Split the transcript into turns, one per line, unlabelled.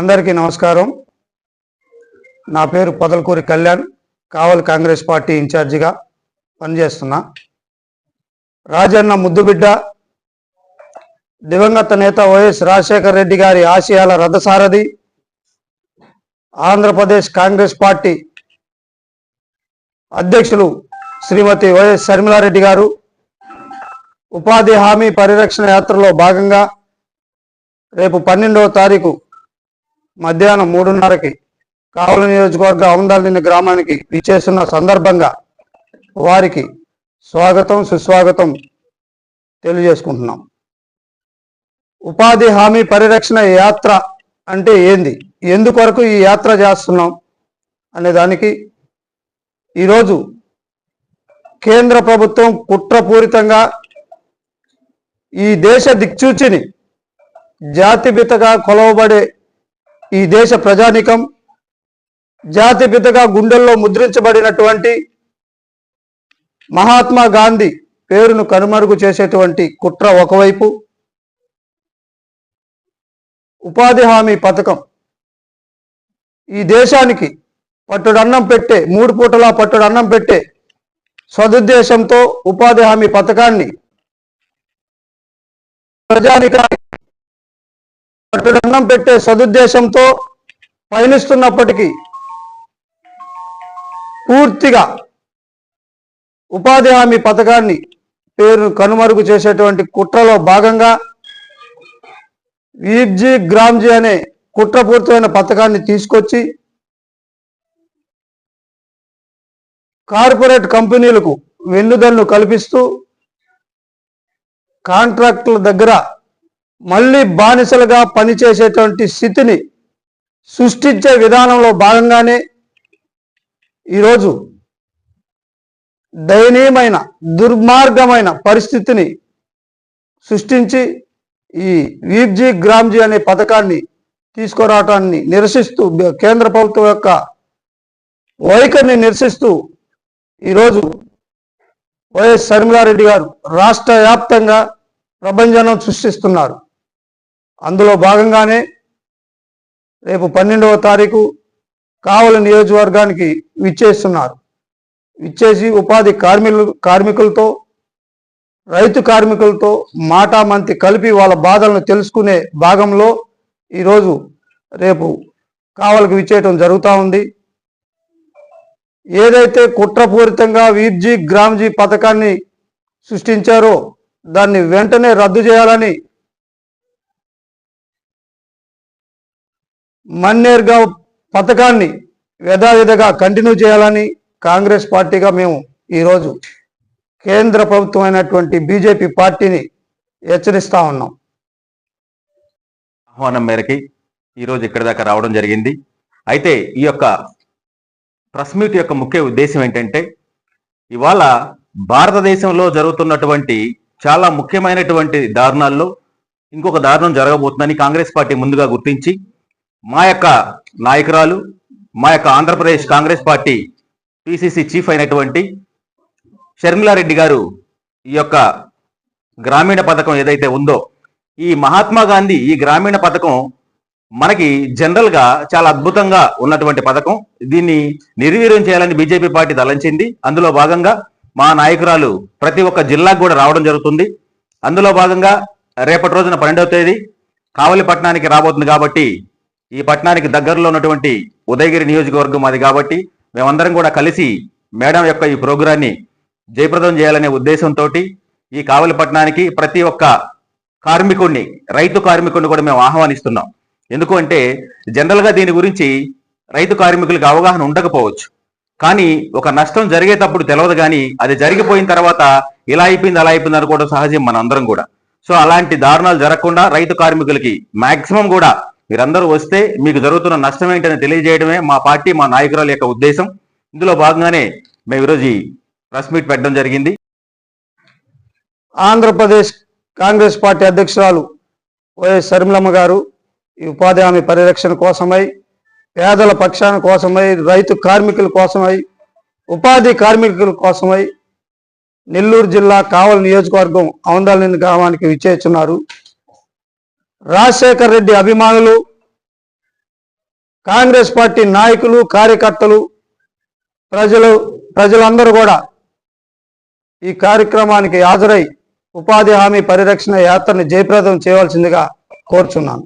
అందరికీ నమస్కారం. నా పేరు పొదలకూరి కళ్యాణ్ కావల్ కాంగ్రెస్ పార్టీ ఇన్ఛార్జిగా పనిచేస్తున్నా. రాజన్న ముద్దుబిడ్డ దివంగత నేత వైఎస్ రాజశేఖర రెడ్డి గారి ఆశయాల రథసారథి ఆంధ్రప్రదేశ్ కాంగ్రెస్ పార్టీ అధ్యక్షులు శ్రీమతి వైఎస్ శర్మిలారెడ్డి గారు. ఉపాధి హామీ పరిరక్షణ యాత్రలో భాగంగా రేపు పన్నెండవ తారీఖు మధ్యాహ్నం మూడున్నరకి కావలి నియోజకవర్గ అవందాలిని గ్రామానికి ఇచ్చేస్తున్న సందర్భంగా వారికి స్వాగతం సుస్వాగతం తెలియజేసుకుంటున్నాం. ఉపాధి హామీ పరిరక్షణ యాత్ర అంటే ఏంది? ఎందుకొరకు ఈ యాత్ర చేస్తున్నాం? అనే దానికి ఈరోజు కేంద్ర ప్రభుత్వం కుట్రపూరితంగా ఈ దేశ దిక్చూచిని జాతిపితగా కొలవబడే ఈ దేశ ప్రజానికం జాతిపితగా గుండెల్లో ముద్రించబడినటువంటి మహాత్మా గాంధీ పేరును కనుమరుగు చేసేటువంటి కుట్ర ఒకవైపు ఉపాధి హామీ పథకం ఈ దేశానికి పట్టుడు అన్నం పెట్టే మూడు పూటలా పట్టుడు అన్నం పెట్టే సదుద్దేశంతో ఉపాధి హామీ పథకాన్ని ప్రజానికానికి పట్టుడు అన్నం పెట్టే సదుద్దేశంతో పయనిస్తున్నప్పటికీ పూర్తిగా ఉపాధి హామీ పథకాన్ని పేరు కనుమరుగు చేసేటువంటి కుట్రలో భాగంగా వీబ్జీ గ్రామ్జీ అనే కుట్రపూరితమైన పథకాన్ని తీసుకొచ్చి కార్పొరేట్ కంపెనీలకు వెన్నుదన్ను కల్పిస్తూ కాంట్రాక్టుల దగ్గర మళ్ళీ బానిసలుగా పనిచేసేటువంటి స్థితిని సృష్టించే విధానంలో భాగంగానే ఈరోజు దయనీయమైన దుర్మార్గమైన పరిస్థితిని సృష్టించి ఈ వీబ్జీ గ్రామ్జీ అనే పథకాన్ని తీసుకురావటాన్ని నిరసిస్తూ కేంద్ర ప్రభుత్వం యొక్క వైఖరిని నిరసిస్తూ ఈరోజు వైఎస్ షర్మిలారెడ్డి గారు రాష్ట్ర వ్యాప్తంగా ప్రభంజనం సృష్టిస్తున్నారు. అందులో భాగంగానే రేపు పన్నెండవ తారీఖు కావల నియోజకవర్గానికి విచ్చేస్తున్నారు. విచ్చేసి ఉపాధి కార్మికులు కార్మికులతో రైతు కార్మికులతో మాటామంతి కలిపి వాళ్ళ బాధలను తెలుసుకునే భాగంలో ఈరోజు రేపు కావలకు విచ్చేయటం జరుగుతూ ఉంది. ఏదైతే కుట్రపూరితంగా వీర్జీ గ్రామ్జీ పథకాన్ని సృష్టించారో దాన్ని వెంటనే రద్దు చేయాలని మన్నేర్గా పథకాన్ని యథావిధిగా కంటిన్యూ చేయాలని కాంగ్రెస్ పార్టీగా మేము ఈరోజు కేంద్ర ప్రభుత్వం అయినటువంటి బీజేపీ పార్టీని హెచ్చరిస్తా ఉన్నాం.
ఆహ్వానం మేరకి ఈరోజు ఇక్కడి దాకా రావడం జరిగింది. అయితే ఈ యొక్క ప్రెస్ మీట్ యొక్క ముఖ్య ఉద్దేశం ఏంటంటే ఇవాళ భారతదేశంలో జరుగుతున్నటువంటి చాలా ముఖ్యమైనటువంటి దారుణాల్లో ఇంకొక దారుణం జరగబోతుందని కాంగ్రెస్ పార్టీ ముందుగా గుర్తించి మా యొక్క నాయకురాలు మా యొక్క Andhra Pradesh Congress party PCC chief అయినటువంటి షర్మిలారెడ్డి గారు ఈ యొక్క గ్రామీణ పథకం ఏదైతే ఉందో ఈ మహాత్మా గాంధీ ఈ గ్రామీణ పథకం మనకి జనరల్గా చాలా అద్భుతంగా ఉన్నటువంటి పథకం. దీన్ని నిర్వీర్యం చేయాలని బీజేపీ పార్టీ తలంచింది. అందులో భాగంగా మా నాయకురాలు ప్రతి ఒక్క జిల్లాకు కూడా రావడం జరుగుతుంది. అందులో భాగంగా రేపటి రోజున పన్నెండవ తేదీ కావలి పట్టణానికి రాబోతుంది కాబట్టి ఈ పట్టణానికి దగ్గరలో ఉన్నటువంటి ఉదయగిరి నియోజకవర్గం అది కాబట్టి మేమందరం కూడా కలిసి మేడం యొక్క ఈ ప్రోగ్రాన్ని జయప్రదం చేయాలనే ఉద్దేశంతో ఈ కావలి పట్టణానికి ప్రతి ఒక్క కార్మికుడిని రైతు కార్మికుడిని కూడా మేము ఆహ్వానిస్తున్నాం. ఎందుకు అంటే జనరల్గా దీని గురించి రైతు కార్మికులకు అవగాహన ఉండకపోవచ్చు. కానీ ఒక నష్టం జరిగేటప్పుడు తెలియదు కానీ అది జరిగిపోయిన తర్వాత ఇలా అయిపోయింది అలా అయిపోయింది అనుకోవడం సహజం మన అందరం కూడా. సో అలాంటి దారుణాలు జరగకుండా రైతు కార్మికులకి మాక్సిమం కూడా మీరందరూ వస్తే మీకు జరుగుతున్న నష్టం ఏంటని తెలియజేయడమే మా పార్టీ మా నాయకురాల యొక్క ఉద్దేశం. ఇందులో భాగంగానే మేము ఈరోజు ఈ ప్రెస్ మీట్ పెట్టడం జరిగింది.
ఆంధ్రప్రదేశ్ కాంగ్రెస్ పార్టీ అధ్యక్షురాలు వైఎస్ శర్మిలమ్మ గారు ఈ ఉపాధి హామీ పరిరక్షణ కోసమై పేదల పక్షాన కోసమై రైతు కార్మికుల కోసమై ఉపాధి కార్మికుల కోసమై నెల్లూరు జిల్లా కావలి నియోజకవర్గం ఆందోళన గ్రామానికి విచ్చేస్తున్నారు. రాజశేఖర్ రెడ్డి అభిమానులు కాంగ్రెస్ పార్టీ నాయకులు కార్యకర్తలు ప్రజలు ప్రజలందరూ కూడా ఈ కార్యక్రమానికి హాజరై ఉపాధి హామీ పరిరక్షణ యాత్రని జయప్రదం చేయవలసిందిగా కోరుచున్నాను.